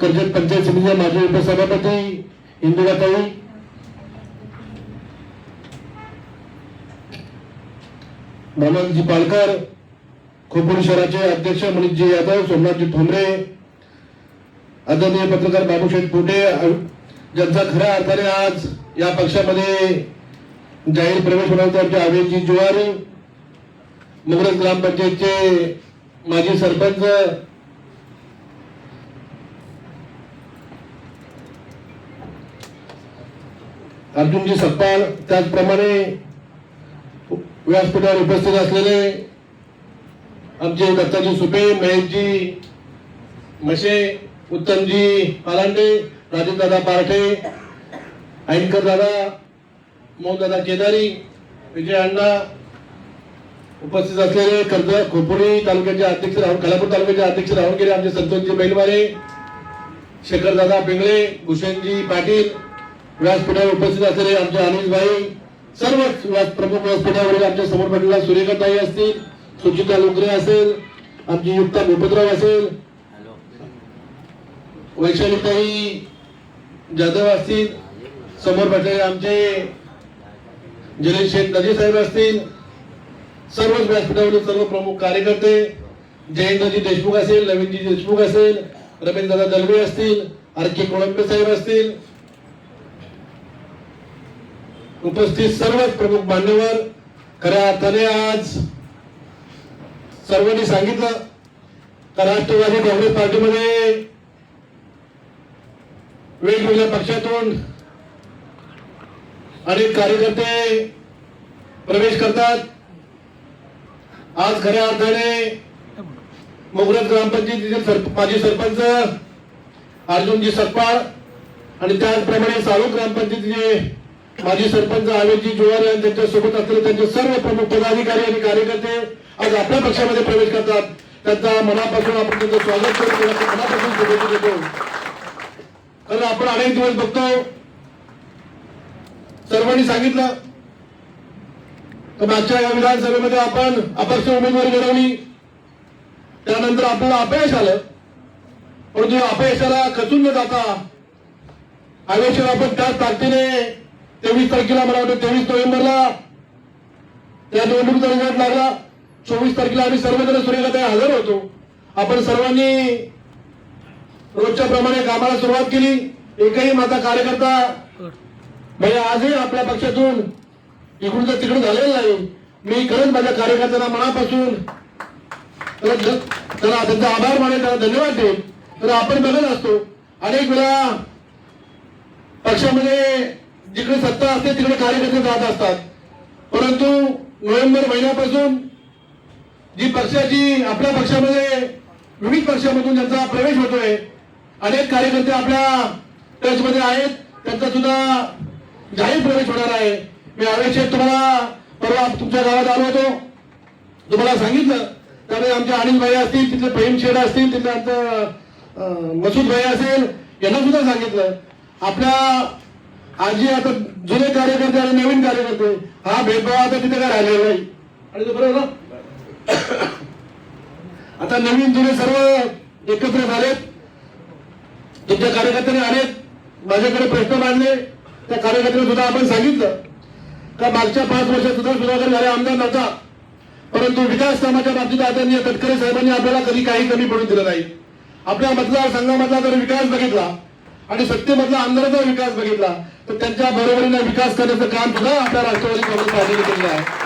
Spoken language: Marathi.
कर्जत पंचायत समितीच्या माजी उपसभापती इंदिराताई मानवजी पालकर खोपोली शहराचे अध्यक्ष मनीषजी यादव सोमनाथजी ठोंबरे आदरणीय पत्रकार बाबूशेठ पोटे ज्यांचा खऱ्या अर्थाने आज या पक्षामध्ये जाहीर प्रवेश होणार होता आमचे अभिजी जुवारी मुगरज ग्रामपंचायतचे माजी सरपंच अर्जुनजी सत्पाल त्याचप्रमाणे व्यासपीठावर उपस्थित असलेले आमचे दत्ताजी सुपे महेशजी मशे उत्तमजी पालांडे राजेशदादा पारठे ऐनकर दादा मोहनदादा केदारी विजय अण्णा उपस्थित असलेले कर्ज खोपोली तालुक्याचे अध्यक्ष राहुल खालापूर तालुक्याचे अध्यक्ष राहुल गेले आमचे संतोषजी बैलवारे शेखरदादा पिंगळे भूषणजी पाटील व्यासपीठावर उपस्थित असलेले आमचे अनिलभाई सर्वच व्यास- प्रमुख व्यासपीठावरील आमच्यासमोर पडलेल्या सूर्यकाताई असतील सुचिता लोकरे असेल आमची युक्ता भूपतराव असेल वैशालीताई जाधव असतील समोर बसलेले आमचे जलील शेख नजी साहेब असतील सर्वच व्यासपीठावरील सर्व प्रमुख कार्यकर्ते जयंतजी देशमुख असेल नवीनजी देशमुख असेल रमेशदादा दलवे असतील आर के कोळंबे साहेब असतील उपस्थित सर्वच प्रमुख मान्यवर खऱ्या अर्थाने आज सर्वांनी सांगितलं तर राष्ट्रवादी काँग्रेस पार्टीमध्ये वेगवेगळ्या पक्षातून अनेक कार्यकर्ते प्रवेश करतात. आज खऱ्या अर्थाने मोगरज ग्रामपंचायतीचे सरप माजी सरपंच अर्जुनजी सतपाळ आणि त्याचप्रमाणे साळू ग्रामपंचायतीचे माजी सरपंच आवेदजी जुवार आणि त्यांच्यासोबत असलेले त्यांचे सर्व प्रमुख पदाधिकारी आणि कार्यकर्ते आज आपल्या पक्षामध्ये प्रवेश करतात. त्यांचा मनापासून आपण त्यांचं स्वागत करू त्यांना मनापासून शुभेच्छा देतो. कारण आपण अनेक दिवस बघतो. सर्वांनी सांगितलं तर मागच्या या विधानसभेमध्ये आपण अपक्ष उमेदवारी घडवली त्यानंतर आपल्याला अपयश आलं. परंतु अपयशाला खचून न जाता आवेशाला आपण त्याच ताकदीने तेवीस तारखेला मला वाटतं तेवीस नोव्हेंबरला त्या निवडणुकीचा रिझल्ट लागला. चोवीस तारखेला आम्ही सर्वजण सूर्यकांत हजर होतो. आपण सर्वांनी रोजच्या प्रमाणे कामाला सुरुवात केली. एकही माझा कार्यकर्ता म्हणजे आजही आपल्या पक्षातून इकडून तिकडून झालेलं नाही. मी खरंच माझ्या कार्यकर्त्यांना मनापासून त्याला त्यांचा आभार मानेल त्याला धन्यवाद देईल तर आपण बघत असतो. अनेक वेळा पक्षामध्ये जिकडे सत्ता असते तिकडे कार्यकर्ते जात असतात. परंतु नोव्हेंबर महिन्यापासून जी पक्षाची आपल्या पक्षामध्ये विविध पक्षामधून ज्यांचा प्रवेश होतोय अनेक कार्यकर्ते आपल्या टचमध्ये आहेत त्यांचा सुद्धा जाहीर प्रवेश होणार आहे. मी आवश्यक तुम्हाला परवा तुमच्या गावात आलो होतो. तुम्हाला सांगितलं त्यामध्ये आमचे अनिल भाई असतील तिथले प्रेम शेड असतील तिथले आमचं मसूद भाई असेल यांना सुद्धा सांगितलं. आपल्या आजी आता जुने कार्यकर्ते आणि नवीन कार्यकर्ते हा भेदभाव आता तिथे काय राहिलेला नाही. आणि ते बरोबर? आता नवीन जुने सर्व एकत्र झालेत. तुमच्या कार्यकर्त्यांनी अनेक माझ्याकडे प्रश्न मांडले. त्या कार्यकर्त्यांनी सुद्धा आपण सांगितलं. का मागच्या पाच वर्षात सुद्धा सुधाकर झाले आमदार नव्हता. परंतु विकास कामाच्या बाबतीत आदरणीय तटकरे साहेबांनी आपल्याला कधी काही कमी पडून दिलं नाही. आपल्या मतदारसंघामधला जर विकास बघितला आणि सत्तेमधला आमदाराचा विकास बघितला तर त्यांच्या बरोबरीने विकास करण्याचं काम सुद्धा आपल्या राष्ट्रवादी काँग्रेस पार्टीने केलेलं आहे.